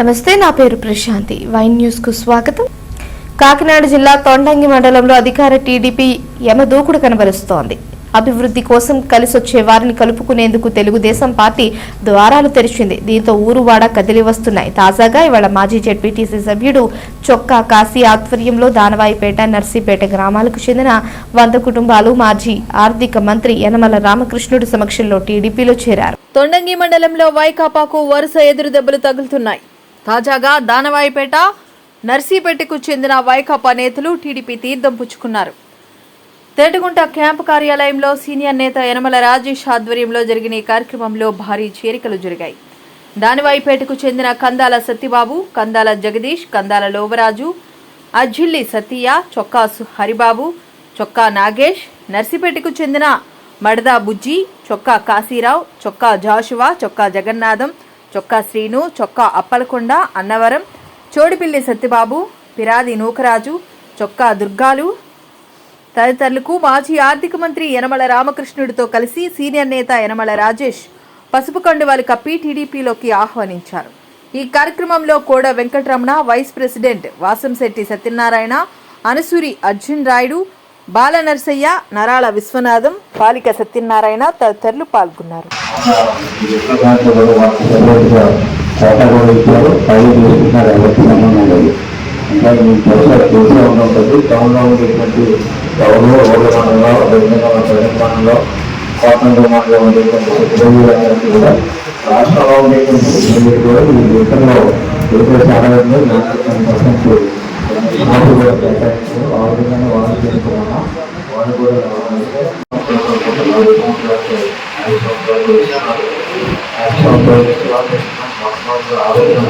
నమస్తే నా పేరు ప్రశాంతి. వైన్ న్యూస్కు స్వాగతం. కాకినాడ జిల్లా తొండంగి మండలంలో అధికార టీడీపీ యమదూకుడు కనబరుస్తోంది. అభివృద్ధి కోసం కలిసొచ్చే వారిని కలుపుకునేందుకు తెలుగుదేశం పార్టీ ద్వారాలు తెరిచింది. దీంతో ఊరువాడ కదిలి వస్తున్నాయి. తాజాగా ఇవాళ మాజీ జెడ్పీటీసీ సభ్యుడు చొక్కా కాశీ ఆధ్వర్యంలో దానవాయిపేట నర్సీపేట గ్రామాలకు చెందిన వంద కుటుంబాలు మాజీ ఆర్థిక మంత్రి యనమల రామకృష్ణుడు సమక్షంలో టీడీపీలో చేరారు. తొండంగి మండలంలో వైకాపాకు వరుస ఎదురు దెబ్బలు తగులుతున్నాయి. తాజాగా దానవాయిపేట నర్సీపేటకు చెందిన వైకాపా నేతలు టీడీపీ తీర్థం పుచ్చుకున్నారు. తేటగుంట క్యాంపు కార్యాలయంలో సీనియర్ నేత యనమల రాజేష్ ఆధ్వర్యంలో జరిగిన ఈ కార్యక్రమంలో భారీ చేరికలు జరిగాయి. దానివాయిపేటకు చెందిన కందాల సత్యబాబు కందాల జగదీష్ కందాల లోవరాజు అజ్జిల్లి సతీయ చొక్కా సు- హరిబాబు చొక్కా నాగేష్ నర్సిపేటకు చెందిన మడదా బుజ్జి చొక్కా కాశీరావు చొక్కా జాషువా చొక్కా జగన్నాథం చొక్కా శ్రీను చొక్కా అప్పలకొండ అన్నవరం చోడిపిల్లి సత్యబాబు పిరాది నూకరాజు చొక్కా దుర్గాలు. తదితరులకు మాజీ ఆర్థిక మంత్రి యనమల రామకృష్ణుడితో కలిసి సీనియర్ నేత యనమల రాజేష్ పసుపు కండువాలు కప్పి టీడీపీలోకి ఆహ్వానించారు. ఈ కార్యక్రమంలో కోడ వెంకటరమణ వైస్ ప్రెసిడెంట్ వాసంశెట్టి సత్యనారాయణ అనసూరి అర్జున్ రాయుడు బాలనరసయ్య నరాల విశ్వనాథం బాలిక సత్యనారాయణ తదితరులు పాల్గొన్నారు. రాష్ట్రంలో ఉండేటువంటి కూడా ఈ దేశంలో నాకు కూడా ఆ విధంగా వాళ్ళు చేసుకున్నాం వాళ్ళు కూడా ఐదు సంవత్సరాలు ఇస్తున్నారు ఐదు సంవత్సరాలు ఇస్తున్నారు మొట్టమొదటి ఆలోచన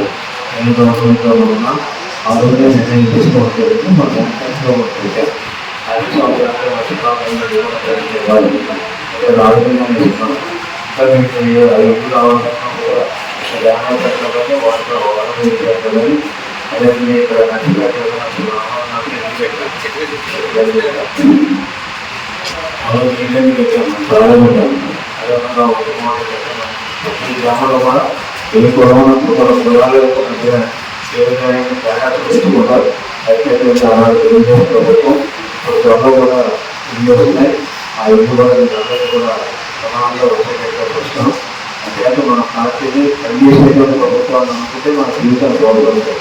ఎన్ని సంవత్సరాలు ఉన్నా ఆ రోజే నిర్ణయం తీసుకోవచ్చు మన వెంకటేశ్వర వచ్చే ఐదు సంవత్సరాలు వర్షకాలంలో ఆలోచన ఇస్తున్నాం ఇంకా మీకు ఏ ఎప్పుడు కావాలన్నా కూడా జాగ్రత్తగా వాటిలో వాడడం అదేవిధంగా ఇక్కడ నచ్చి ఈ గ్రామంలో కూడా ఏ కులమైన కుల కులాల యొక్క మధ్య ఏ విధమైన తేడా చూసుకుంటారు అయితే తెలుగుదేశం ప్రభుత్వం ఇప్పుడు త్వరలో కూడా ఇల్లు వస్తున్నాయి ఆ ఇల్లు కూడా అందరికీ కూడా సమానంగా వచ్చేటట్టు వస్తున్నాం అంతేకాక మన పార్టీని పనిచేసేటువంటి ప్రభుత్వాన్ని అనుకుంటే మన జీవితాలు బాగుపడతాయి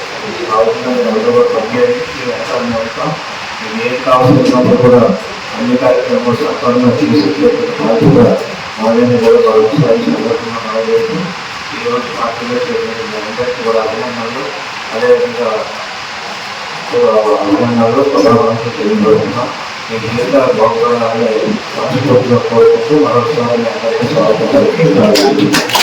ఆ విధంగా అందరూ కూడా పనిచేసి వెళ్తామని వెళ్తాం మీకు ఏం కావాల్సినప్పుడు కూడా అన్ని కార్యక్రమాలు సత్వరంగా చేసేటువంటి బాధ్యత మాదని కూడా భావిస్తాయి సందర్భంగా మనవేసి ఈరోజు పార్టీలో చేరిన అందరికీ కూడా అభినందనలు. అదేవిధంగా అభినందనలు ప్రధానమంత్రి తెలియజేస్తున్నాం. మీ జీవితాలు బాగుపడాలని మనస్ఫూర్తిగా కోరుకుంటూ మరొకసారి అందరికీ స్వాగతం